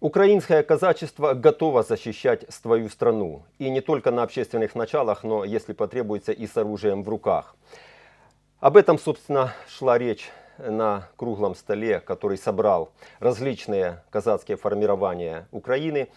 Украинское казачество готово защищать свою страну. И не только на общественных началах, но, если потребуется, и с оружием в руках. Об этом, собственно, шла речь на круглом столе, который собрал различные казацкие формирования Украины.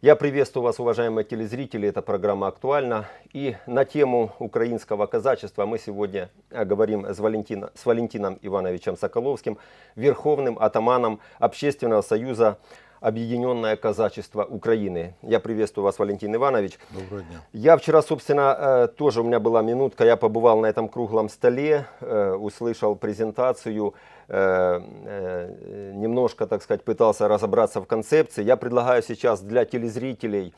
Я приветствую вас, уважаемые телезрители, эта программа актуальна. И на тему украинского казачества мы сегодня э, говорим с, Валентина, с Валентином Ивановичем Соколовским, верховным атаманом Общественного союза Объединенное казачество Украины. Я приветствую вас, Валентин Иванович. Доброго дня. Я вчера, собственно, э, тоже у меня была минутка, я побывал на этом круглом столе, э, услышал презентацию, э, немножко, так сказать, пытался разобраться в концепции. Я предлагаю сейчас для телезрителей,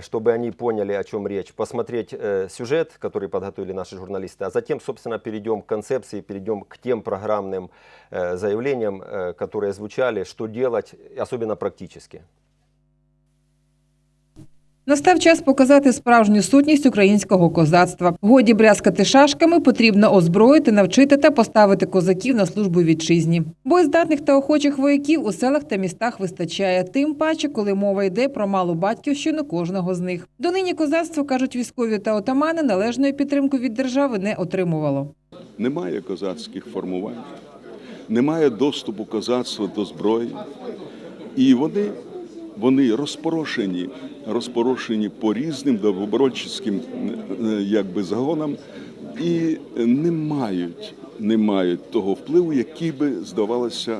чтобы они поняли, о чем речь, посмотреть э, сюжет, который подготовили наши журналисты, а затем, собственно, перейдем к концепции, перейдем к тем программным э, заявлениям, э, которые звучали, что делать, особенно практически. Настав час показати справжню сутність українського козацтва. Годі брязкати шашками, потрібно озброїти, навчити та поставити козаків на службу вітчизні. Боєздатних та охочих вояків у селах та містах вистачає, тим паче, коли мова йде про малу батьківщину кожного з них. Донині козацтво, кажуть військові та отамани, належної підтримки від держави не отримувало. Немає козацьких формувань, немає доступу козацтва до зброї. І вони, вони розпорошені, розпорошені по різним доброборочським е, якби, загонам і не мають, не мають того впливу, який би, здавалося,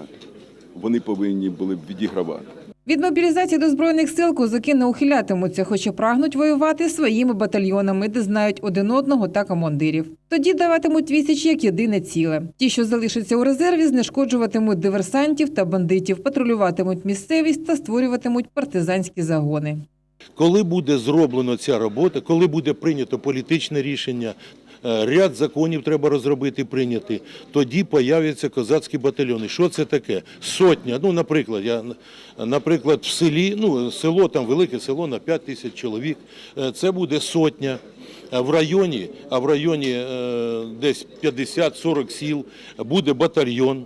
вони повинні були б відігравати. Від мобілізації до збройних сил козаки не ухилятимуться, хоча прагнуть воювати своїми батальйонами, де знають один одного та командирів. Тоді даватимуть відсіч як єдине ціле. Ті, що залишаться у резерві, знешкоджуватимуть диверсантів та бандитів, патрулюватимуть місцевість та створюватимуть партизанські загони. Коли буде зроблено ця робота, коли буде прийнято політичне рішення, ряд законів треба розробити, прийняти, тоді появляться козацькі батальйони. Що це таке? Сотня. Ну, наприклад, я наприклад, в селі, ну село там велике село на 5 тисяч чоловік. е, Це буде сотня. В районі, а в районі е, десь 50-40 сіл буде батальйон.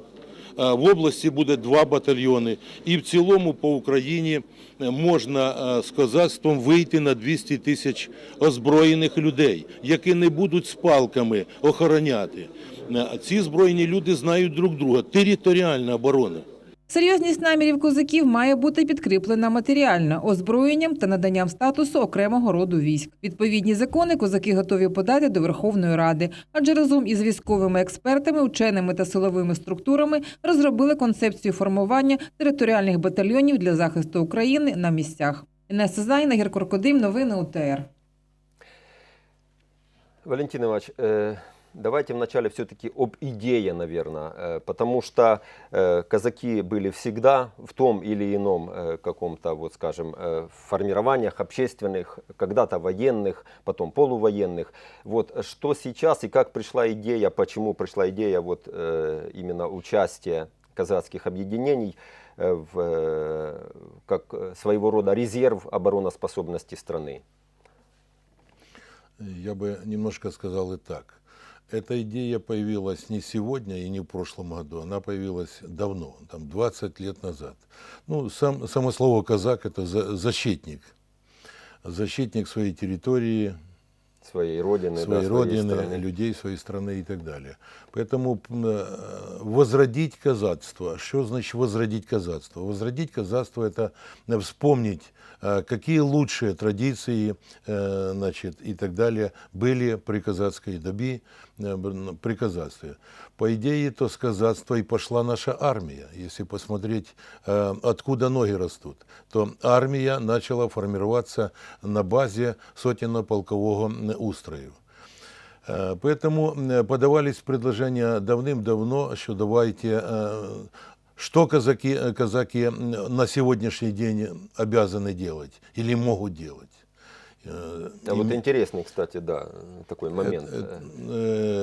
Е, В області буде два батальйони, і в цілому по Україні е, можна е, з козацтвом вийти на 200 тисяч озброєних людей, які не будуть з палками охороняти. Е, Ці збройні люди знають друг друга. Територіальна оборона. Серйозність намірів козаків має бути підкріплена матеріально озброєнням та наданням статусу окремого роду військ. Відповідні закони козаки готові подати до Верховної Ради, адже разом із військовими експертами, ученими та силовими структурами розробили концепцію формування територіальних батальйонів для захисту України на місцях. Інеса Зайна, Гір Кодим, новини УТР. Валентин Иванович, э, давайте вначале все-таки об идее, наверное, э, потому что э, казаки были всегда в том или ином э, каком-то, вот скажем, формированиях общественных, когда-то военных, потом полувоенных. Вот что сейчас и как пришла идея, почему пришла идея вот именно участия казацких объединений в, как своего рода резерв обороноспособности страны? Я бы немножко сказал и так. Эта идея появилась не сегодня и не в прошлом году, она появилась давно, там 20 лет назад. Ну, сам, само слово казак – это за- защитник. Защитник своей территории, Своей родины, да, своей своей родины, страны. людей своей страны и так далее. Поэтому э, возродить казацтво. Что значит возродить казацтво? Возродить казацтво – это э, вспомнить, э, какие лучшие традиции значит, и так далее были при казацкой добе, б- при казацтве. По идее, то с казацтва и пошла наша армия. Если посмотреть, откуда ноги растут, то армия начала формироваться на базе сотенно-полкового устрою. Э, Поэтому э, подавались предложения давным-давно, что давайте, э, что казаки, казаки на сегодняшний день обязаны делать или могут делать. А вот интересный, кстати, да, такой момент. это,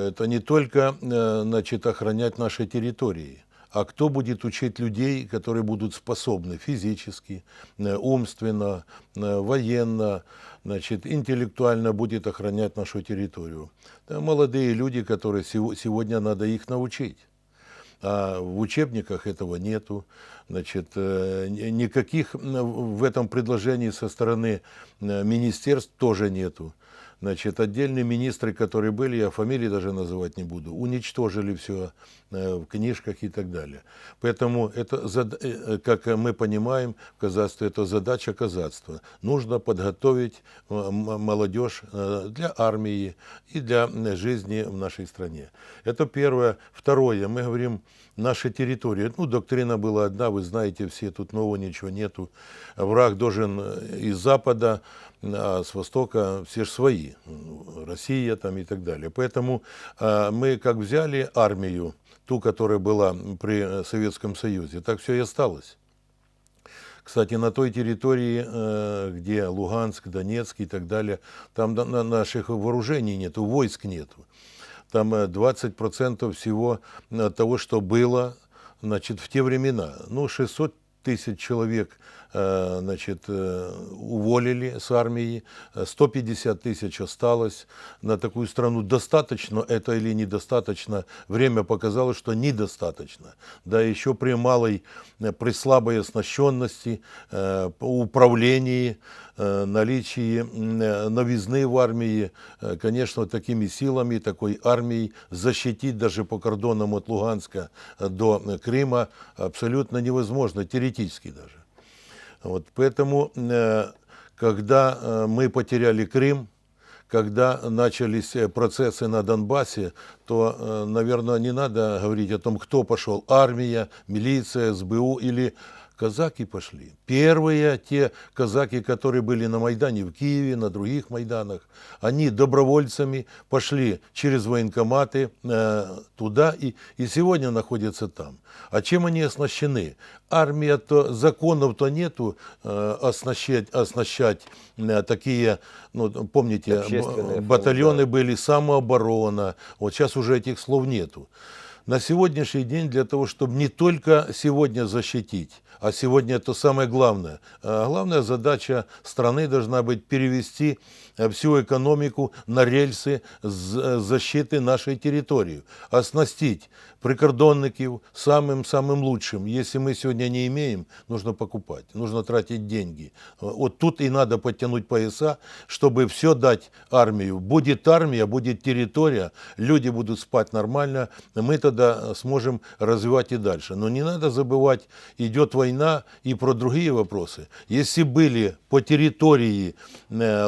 это не только значит, охранять наши территории, а кто будет учить людей, которые будут способны физически, умственно, военно, значит, интеллектуально будет охранять нашу территорию. Это молодые люди, которые сего- сегодня надо их научить. А в учебниках этого нету. Значит, э, ни- никаких в этом предложении со стороны э, министерств тоже нету. Значит, отдельные министры, которые были, я фамилии даже называть не буду, уничтожили все в книжках и так далее. Поэтому это, э, э, как мы понимаем, в казацтве это задача казацтва. Нужно подготовить э, молодежь э, для армии и для жизни в нашей стране. Это первое. Второе, мы говорим, наша территория. Ну, доктрина была одна, вы знаете все, тут нового ничего нету. Враг должен э, из запада, а с востока все же свои. Ну, Россия там и так далее. Поэтому э, мы как взяли армию, ту, которая была при э, Советском Союзе, так все и осталось. Кстати, на той территории, э, где Луганск, Донецк и так далее, там на- на- наших вооружений нету, войск нету. Там э, 20% всего э, того, что было значит, в те времена. Ну, 600 тысяч человек значит, э, уволили с армии, э, 150 тысяч осталось на такую страну. Достаточно это или недостаточно? Время показало, что недостаточно. Да, еще при малой, э, при слабой оснащенности, э, управлении, э, наличии э, новизны в армии, э, конечно, такими силами, такой армией защитить даже по кордонам от Луганска э, до э, Крыма абсолютно невозможно, теоретически даже. Вот, поэтому, э, когда э, мы потеряли Крым, когда начались э, процессы на Донбассе, то, наверное, не надо говорить о том, кто пошел, армия, милиция, СБУ или казаки пошли. Первые те казаки, которые были на Майдане в Киеве, на других Майданах, они добровольцами пошли через военкоматы э, туда и, и сегодня находятся там. А чем они оснащены? Армия-то, законов-то нету э, оснащать, оснащать э, такие, ну, помните, батальоны фонды, были, самооборона. Вот сейчас уже этих слов нету. На сегодняшний день для того, чтобы не только сегодня защитить, а сегодня это самое главное. А Главная задача страны должна быть перевести всю экономику на рельсы э, защиты нашей территории, оснастить прикордонников самым-самым лучшим. Если мы сегодня не имеем, нужно покупать, нужно тратить деньги. Вот тут и надо подтянуть пояса, чтобы все дать армию. Будет армия, будет территория, люди будут спать нормально, мы тогда сможем развивать и дальше. Но не надо забывать, идет война и про другие вопросы. Если были по территории э,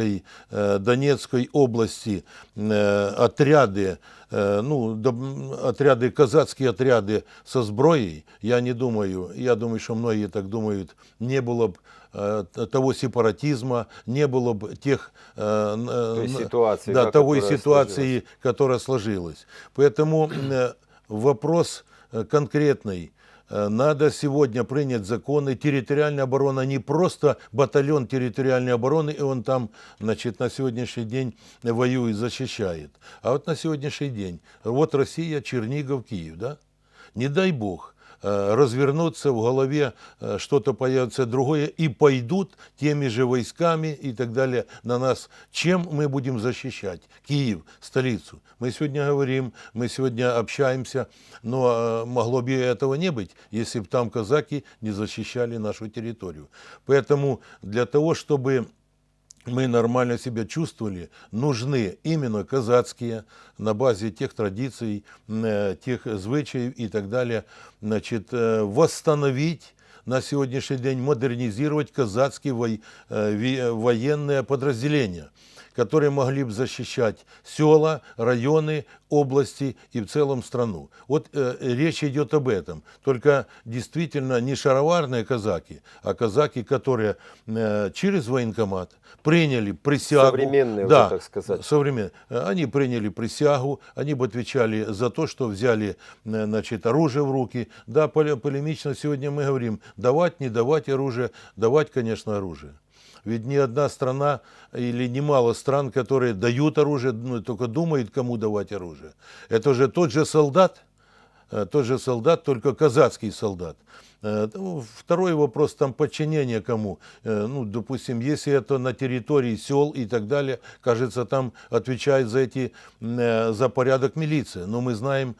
Луганской, э, Донецкой области э, отряды, э, ну, отряды, казацкие отряды со сброей, я не думаю, я думаю, что многие так думают, не было бы того сепаратизма, не было бы тех Той ситуации, да, того которая ситуации, которая сложилась. Поэтому вопрос конкретный. Э, Надо сегодня принять законы. Территориальная оборона не просто батальон территориальной обороны, и он там, значит, на сегодняшний день воюет, защищает. А вот на сегодняшний день, вот Россия, Чернигов, Киев, да? Не дай бог э, развернуться в голове, э, что-то появится другое, и пойдут теми же войсками и так далее на нас. Чем мы будем защищать? Киев, столицу. Мы сегодня говорим, мы сегодня общаемся, но э, могло бы этого не быть, если бы там казаки не защищали нашу территорию. Поэтому для того, чтобы мы нормально себя чувствовали, нужны именно казацкие, на базе тех традиций, э, тех звычаев и так далее, значит, э, восстановить на сегодняшний день, модернизировать казацкие э, военные подразделения которые могли бы защищать села, районы, области и в целом страну. Вот э, речь идет об этом. Только действительно не шароварные казаки, а казаки, которые э, через военкомат приняли присягу. Современные уже, да, так сказать. современные. Они приняли присягу, они бы отвечали за то, что взяли э, значит, оружие в руки. Да, поле- полемично сегодня мы говорим, давать, не давать оружие, давать, конечно, оружие. Ведь ни одна страна или немало стран, которые дают оружие, ну, только думают, кому давать оружие. Это же тот же солдат, э, тот же солдат, только казацкий солдат. Э, ну, Второй вопрос, там подчинение кому? Э, Ну, допустим, если это на территории сел и так далее, кажется, там отвечает за эти, э, за порядок милиция. Но мы знаем,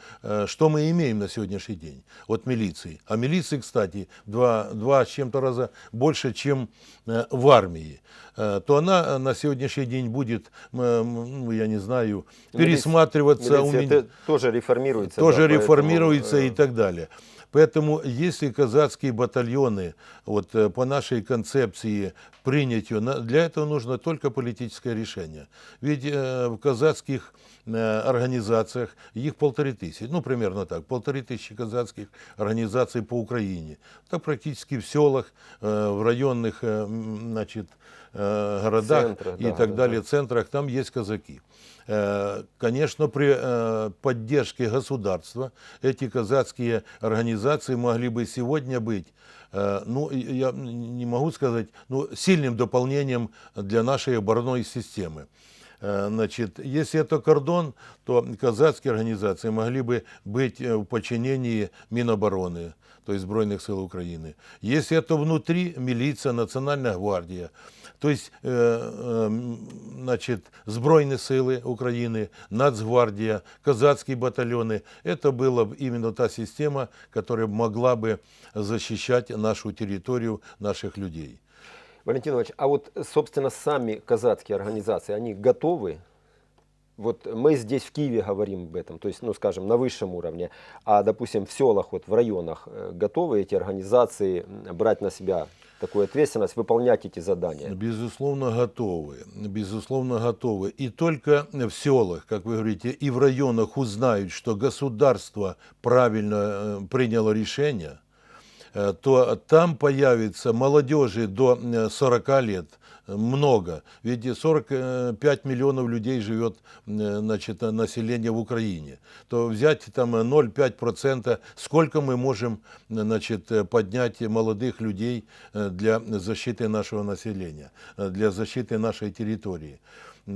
что мы имеем на сегодняшний день от милиции. А милиции, кстати, два, два с чем-то раза больше, чем в армии. То она на сегодняшний день будет, ну, я не знаю, пересматриваться. Милиция умен- тоже реформируется. тоже да, поэтому, реформируется э, и так далее. Поэтому, если казацкие батальоны вот, э, по нашей концепции принять ее, для этого нужно только политическое решение. Ведь э, в казацких организациях их полторы тысячи, ну примерно так, полторы тысячи казацких организаций по Украине. Так практически в селах, э, в районных э, значит, э, городах Центрах, и да, так да, далее, да. центрах, там есть казаки. Конечно, при поддержке государства эти казацкие организации могли бы сегодня быть, ну, я не могу сказать, ну, сильным дополнением для нашей оборонной системы. Значит, если это кордон, то казацкие организации могли бы быть в подчинении Минобороны, то есть Збройных сил Украины. Если это внутри, милиция, Национальная гвардия. То есть, значит, Збройные силы Украины, Нацгвардия, казацкие батальоны. Это была бы именно та система, которая могла бы защищать нашу территорию, наших людей. Валентин Иванович, а вот, собственно, сами казацкие организации, они готовы? Вот мы здесь в Киеве говорим об этом, то есть, ну, скажем, на высшем уровне, а, допустим, в селах, вот в районах, э, готовы эти организации брать на себя такую ответственность, выполнять эти задания? Безусловно, готовы. Безусловно, готовы. И только в селах, как вы говорите, и в районах узнают, что государство правильно э, приняло решение, то там появится молодежи до э, 40 лет э, много. Ведь 45 миллионов людей живет э, значит, население в Украине. То взять там 0,5%, сколько мы можем э, значит, э, поднять молодых людей э, для защиты нашего населения, э, для защиты нашей территории.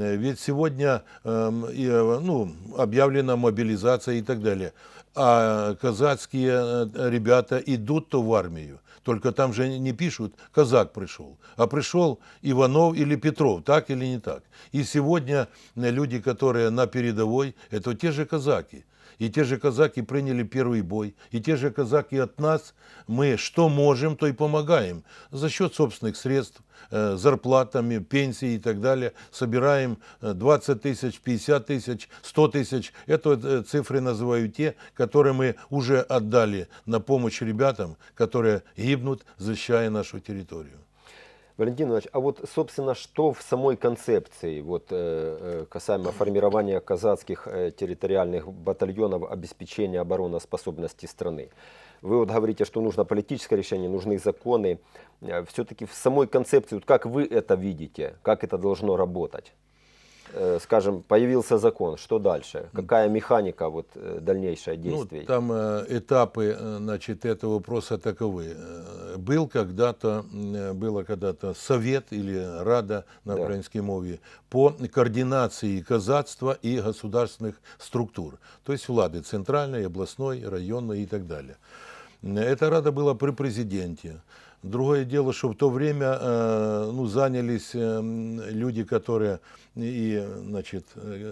Э, Ведь сегодня эм, э, ну, объявлена мобилизация и так далее. А казацкие э, ребята идут-то в армию. Только там же не пишут «казак пришел», а пришел Иванов или Петров, так или не так. И сегодня люди, которые на передовой, это те же казаки. И те же казаки приняли первый бой. И те же казаки от нас, мы что можем, то и помогаем. За счет собственных средств, э, зарплатами, пенсии и так далее. Собираем э, 20 тысяч, 50 тысяч, 100 тысяч. Это э, цифры называю те, которые мы уже отдали на помощь ребятам, которые гибнут, защищая нашу территорию. Валентин Иванович, а вот, собственно, что в самой концепции, вот, э, э, касаемо формирования казацких э, территориальных батальонов обеспечения обороноспособности страны? Вы вот говорите, что нужно политическое решение, нужны законы. Все-таки в самой концепции, вот как вы это видите, как это должно работать? Э, Скажем, появился закон, что дальше? Какая механика вот, э, дальнейшая действий? Ну, там э, этапы значит, этого вопроса таковы. Был когда-то, было когда-то совет или рада на Да. украинской мове по координации казацтва и государственных структур. То есть влады центральной, областной, районной и так далее. Эта рада была при президенте. Другое дело, что в то время э, ну, занялись э, м, люди, которые і, значить, е,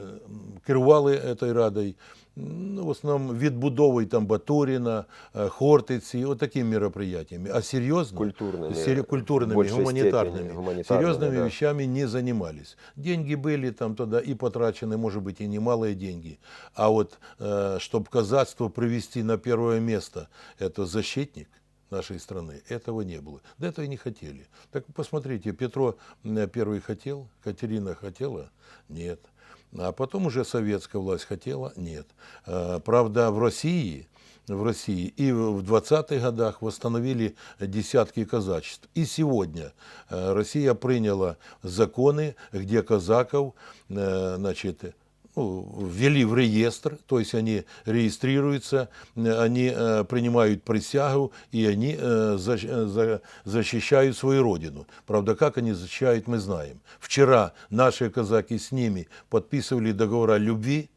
керували этой радой, ну, в основном відбудовою там Батуріна, е, Хортиці, вот такими мероприятиями. А серьезно, Культурными, сери- культурными, в большей гуманитарными, степени, гуманитарными, серьезными да. вещами не занимались. Деньги были там тогда и потрачены, может быть, и немалые деньги. А вот, чтобы казацтво привести на первое место, это защитник, нашей страны. Этого не было. Да этого и не хотели. Так посмотрите, Петро первый хотел, Катерина хотела? Нет. А потом уже советская власть хотела? Нет. А, Правда, в России, в России и в 20-х годах восстановили десятки казачеств. И сегодня э, Россия приняла законы, где казаков, э, значит, ну, ввели в реестр, то есть они регистрируются, они э, принимают присягу и они э, защ- э, за- защищают свою родину. Правда, как они защищают, мы знаем. Вчера наши казаки с ними подписывали договор о любви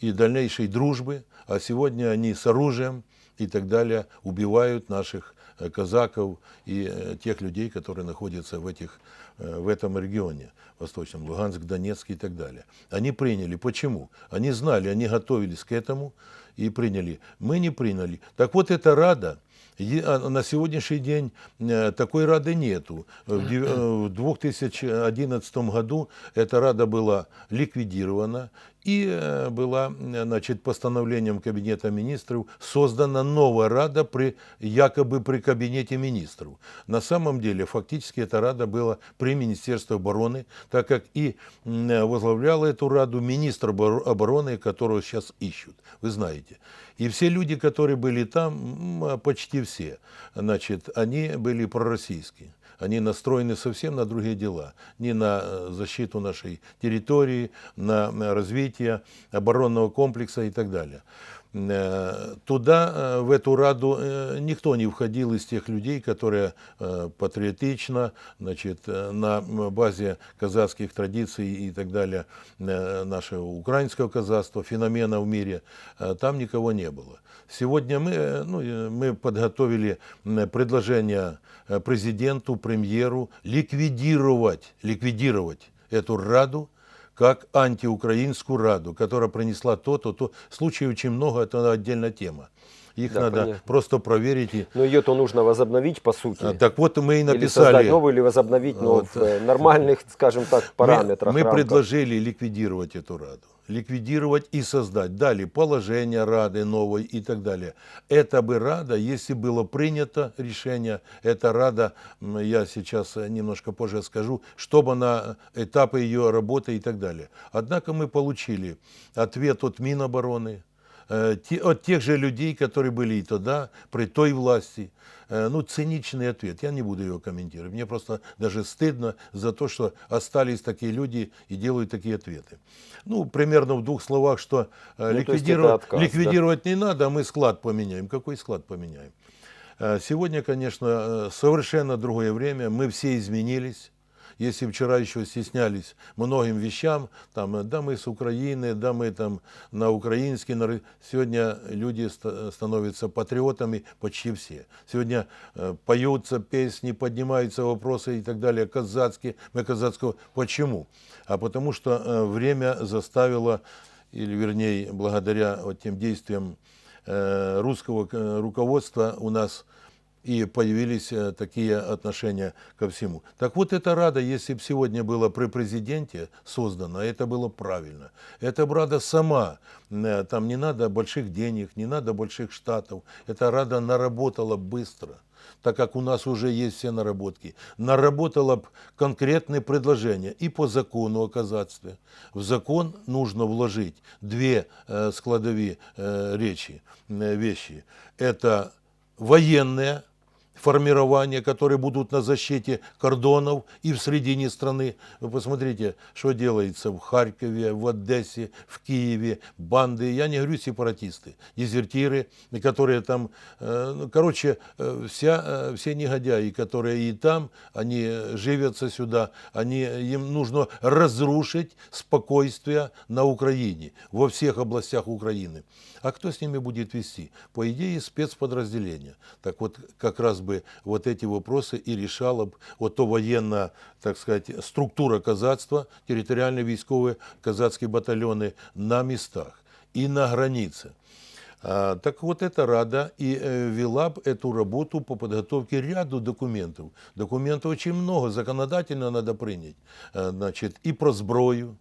и дальнейшей дружбы, а сегодня они с оружием и так далее убивают наших казаков и э, тех людей, которые находятся в, этих, э, в этом регионе, Восточном, Луганск, Донецк и так далее. Они приняли. Почему? Они знали, они готовились к этому и приняли. Мы не приняли. Так вот, эта Рада, а На сегодняшний день э, такой Рады нету. Э, в 2011 году эта Рада была ликвидирована и э, была э, значит, постановлением Кабинета министров создана новая Рада при, якобы при Кабинете министров. На самом деле фактически эта Рада была при Министерстве обороны, так как и э, возглавлял эту Раду министр обор- обороны, которого сейчас ищут. Вы знаете. И все люди, которые были там, м, почти все, значит, они были пророссийские. Они настроены совсем на другие дела. Не на защиту нашей территории, на э, развитие оборонного комплекса и так далее. Э, Туда, э, в эту Раду, э, никто не входил из тех людей, которые патриотично, значит, на базе казахских традиций и так далее, нашего украинского казахства, феномена в мире, там никого не было. Сегодня мы, ну, мы подготовили предложение президенту, премьеру ликвидировать, ликвидировать эту Раду, как антиукраинскую Раду, которая принесла то-то, то. Случаев очень много, это отдельная тема. Их Да, надо понятно. просто проверить. Но ее-то нужно возобновить, по сути. А, Так вот мы и Или создать написали. новую, или возобновить, но Вот. в э, нормальных, скажем так, Мы, параметрах. мы рамках. предложили ликвидировать эту Раду. Ликвидировать и создать. Дали положение Рады новой и так далее. Это бы Рада, если было принято решение, эта Рада, я сейчас э, немножко позже скажу, чтобы на этапы ее работы и так далее. Однако мы получили ответ от Минобороны, э, от тех же людей, которые были и тогда, при той власти. Э, Ну, циничный ответ. Я не буду его комментировать. Мне просто даже стыдно за то, что остались такие люди и делают такие ответы. Ну, примерно в двух словах, что э, Ну, ликвидировать, отказ, да? ликвидировать не надо, а мы склад поменяем. Какой склад поменяем? Э, Сегодня, конечно, совершенно другое время. Мы все изменились. Если вчера еще стеснялись многим вещам, там, э, да мы с Украины, да мы там на украинский, на... сегодня люди ста- становятся патриотами почти все. Сегодня э, поются песни, поднимаются вопросы и так далее, казацкие, мы казацкого. Почему? А потому что э, время заставило, или вернее, благодаря вот тем действиям э, русского э, руководства у нас и появились э, такие отношения ко всему. Так вот, эта Рада, если бы сегодня была при президенте создана, это было правильно. Эта бы Рада сама, э, там не надо больших денег, не надо больших штатов. Эта Рада наработала быстро так как у нас уже есть все наработки, наработала б конкретные предложения и по закону о казацтве. В закон нужно вложить две э, складовые речи, вещи. Это военные формирования, которые будут на защите кордонов и в середине страны. Вы посмотрите, что делается в Харькове, в Одессе, в Киеве, банды, я не говорю сепаратисты, дезертиры, которые там, э, ну, короче, э, вся, э, все негодяи, которые и там, они живятся сюда, они, им нужно разрушить спокойствие на Украине, во всех областях Украины. А кто с ними будет вести? По идее, спецподразделения. Так вот, как раз бы вот эти вопросы и решала бы вот то военная, так сказать, структура казацтва, территориальные військовые казацкие батальоны на местах и на границе. А, Так вот, эта Рада и э, вела б эту работу по подготовке ряду документов. Документов очень много, законодательно надо принять. Э, Значит, и про зброю,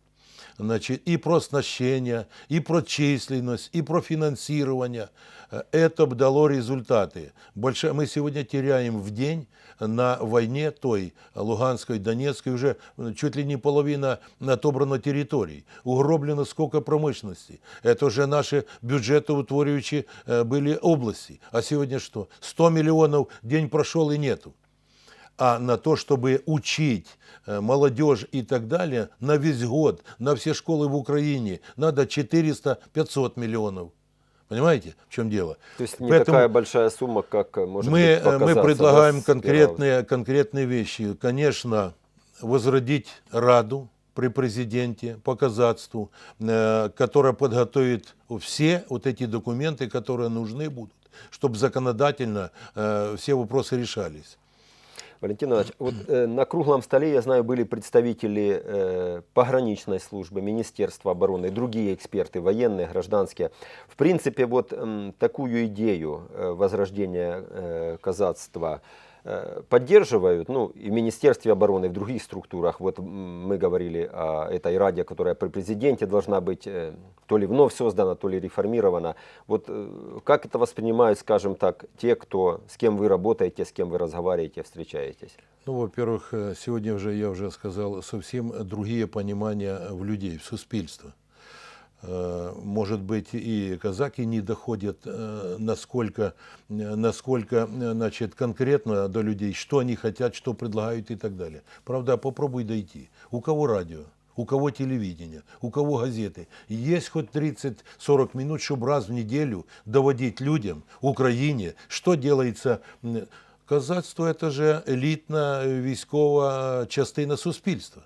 значит, и про оснащение, и про численность, и про финансирование. Э, Это б дало результаты. Больше мы сегодня теряем в день на войне той Луганской, Донецкой уже чуть ли не половина отобрана территорий. Угроблено сколько промышленности. Это уже наши бюджетоутворюючие э, были области. А сегодня что? 100 миллионов день прошел и нету а на то, чтобы учить э, молодежь и так далее, на весь год, на все школы в Украине, надо 400-500 миллионов. Понимаете, в чем дело? То есть не Поэтому такая большая сумма, как э, может мы, быть, э, мы предлагаем конкретные, конкретные вещи. Конечно, возродить Раду при президенте по казацтву, э, которая подготовит все вот эти документы, которые нужны будут. чтобы законодательно э, все вопросы решались. Валентин Иванович, вот э, на круглом столе, я знаю, были представители э, пограничной службы, Министерства обороны, другие эксперты, военные, гражданские. В принципе, вот м, такую идею э, возрождения э, казацтва э, поддерживают, ну, и в Министерстве обороны, и в других структурах. Вот мы говорили о этой раде, которая при президенте должна быть э, то ли вновь создана, то ли реформирована. Вот э, как это воспринимают, скажем так, те, кто, с кем вы работаете, с кем вы разговариваете, встречаетесь? Ну, во-первых, э, сегодня уже, я уже сказал, совсем другие понимания в людей, в суспільства. Э, Может быть, и казаки не доходят э, насколько, э, насколько э, значит, конкретно до людей, что они хотят, что предлагают и так далее. Правда, попробуй дойти. У кого радио? У кого телевидение, у кого газеты. Есть хоть 30-40 минут, чтобы раз в неделю доводить людям, Украине, что делается. М, Казацтво – это же елітна військова частина суспільства.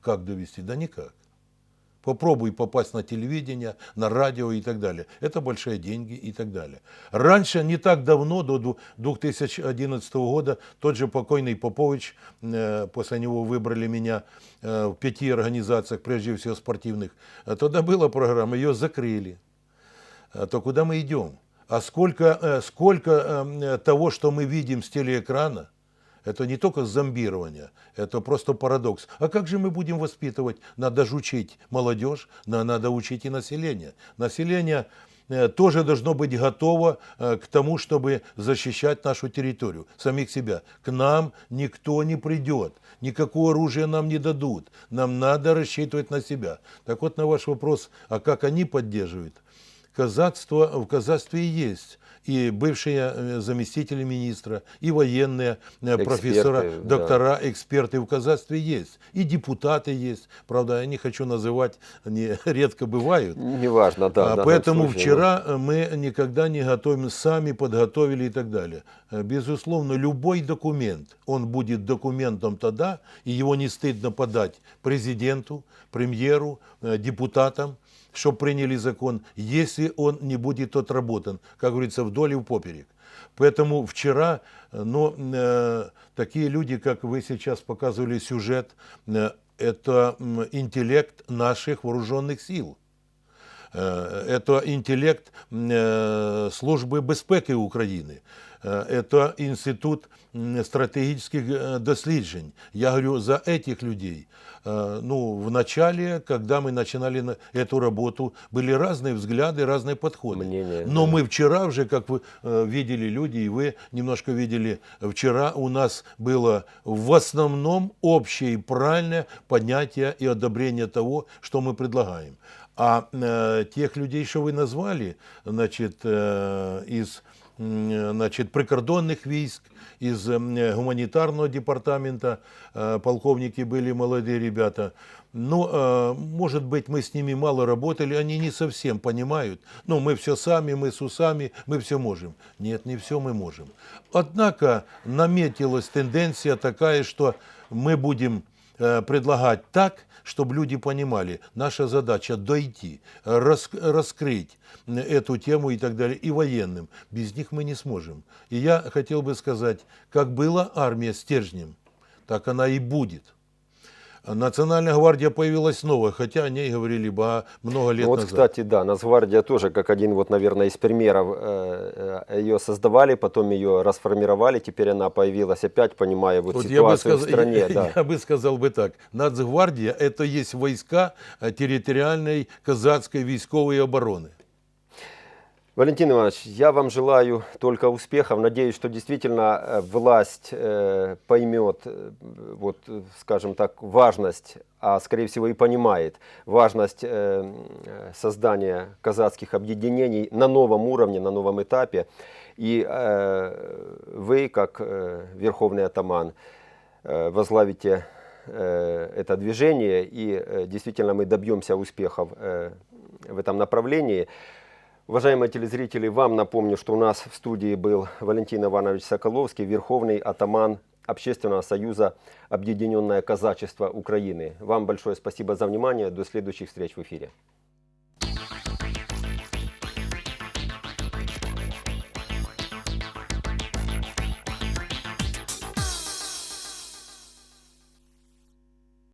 Как довести? Да никак. Попробуй попасть на телевидение, на радио и так далее. Это большие деньги и так далее. Раньше, не так давно, до ду- 2011 года, тот же покойный Попович, э, после него выбрали меня э, в пяти организациях, прежде всего спортивных, э, тогда была программа, ее закрыли. То куда мы идем? А сколько, сколько того, что мы видим с телеэкрана, это не только зомбирование, это просто парадокс. А как же мы будем воспитывать? Надо же учить молодежь, на- надо учить и население. Население э, тоже должно быть готово э, к тому, чтобы защищать нашу территорию, самих себя. К нам никто не придет, никакого оружия нам не дадут. Нам надо рассчитывать на себя. Так вот на ваш вопрос, а как они поддерживают? казацтво в казацтве и есть. И бывшие э, заместители министра, и военные э, профессора, Эксперты, да. доктора, эксперты в казацтве есть. И депутаты есть. Правда, я не хочу называть, они редко бывают. Неважно, да. А, Поэтому случае, вчера э, мы никогда не готовим, сами подготовили и так далее. Безусловно, любой документ, он будет документом тогда, и его не стыдно подать президенту, премьеру, депутатам, чтобы приняли закон, если он не будет отработан, как говорится, вдоль и впоперек. Поэтому вчера, э, но э, такие люди, как вы сейчас показывали сюжет, э, это интеллект наших вооруженных сил. Е, Это інтелект е, Служби безпеки України. Е, Это інститут м, стратегических е, досліджень. Я говорю за этих людей. Э, Ну, в начале, когда мы начинали на- эту работу, были разные взгляды, разные подходы. Мнения, Но да. мы вчера уже, как вы э, видели люди, и вы немножко видели, вчера у нас было в основном общее и правильное понятие и одобрение того, что мы предлагаем. А э, тех людей, что вы назвали, значит, э, из значит, прикордонных войск, из гуманитарного департамента, полковники были молодые ребята. Ну, может быть, мы с ними мало работали, они не совсем понимают. Ну, мы все сами, мы с усами, мы все можем. Нет, не все мы можем. Однако наметилась тенденция такая, что мы будем предлагать так, чтобы люди понимали, наша задача дойти, рас- раскрыть эту тему и так далее, и военным. Без них мы не сможем. И я хотел бы сказать, как была армия стержнем, так она и будет. Национальная гвардия появилась новая, хотя о ней говорили бы много лет Ну вот, назад. кстати, да, Нацгвардия тоже, как один, вот, наверное, из примеров, э, э, ее создавали, потом ее расформировали, теперь она появилась опять, понимая вот, Вот я бы, ситуацию сказ- в стране. я- да. я бы сказал бы так. Нацгвардия – это есть войска э, территориальной казацкой військовой обороны. Валентин Иванович, я вам желаю только успехов. Надеюсь, что действительно э, власть э, поймет, э, вот, скажем так, важность, а скорее всего и понимает важность создания казацких объединений на новом уровне, на новом этапе. И вы, как верховный атаман, возглавите это движение, и действительно мы добьемся успехов в этом направлении. Уважаемые телезрители, вам напомню, что у нас в студии был Валентин Иванович Соколовский, верховный атаман Общественного союза «Объединенное казачество Украины». Вам большое спасибо за внимание. До следующих встреч в эфире.